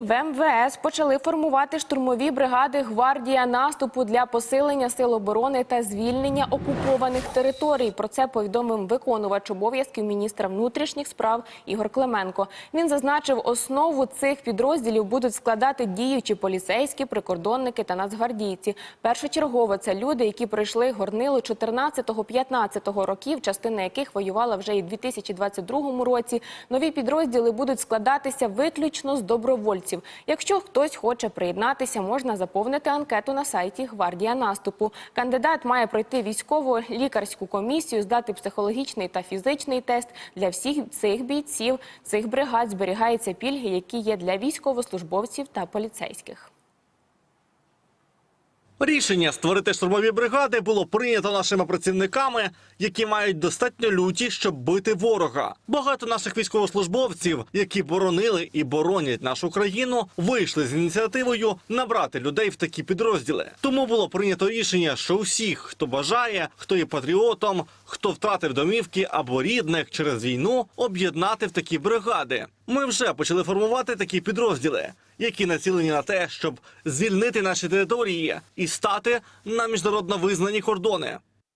В МВС почали формувати штурмові бригади гвардія наступу для посилення сил оборони та звільнення окупованих територій. Про це повідомив виконувач обов'язків міністра внутрішніх справ Ігор Клименко. Він зазначив, основу цих підрозділів будуть складати діючі поліцейські, прикордонники та нацгвардійці. Першочергово це люди, які пройшли горнило 14-15 років, частина яких воювала вже і в 2022 році. Нові підрозділи будуть складатися виключно з добровольців. Якщо хтось хоче приєднатися, можна заповнити анкету на сайті Гвардія наступу. Кандидат має пройти військово-лікарську комісію, здати психологічний та фізичний тест. Для всіх цих бійців цих бригад зберігаються пільги, які є для військовослужбовців та поліцейських. Рішення створити штурмові бригади було прийнято нашими працівниками, які мають достатньо люті, щоб бити ворога. Багато наших військовослужбовців, які боронили і боронять нашу країну, вийшли з ініціативою набрати людей в такі підрозділи. Тому було прийнято рішення, що усіх, хто бажає, хто є патріотом, хто втратив домівки або рідних через війну, об'єднати в такі бригади. Ми вже почали формувати такі підрозділи, які націлені на те, щоб звільнити наші території і стати на міжнародно визнані кордони.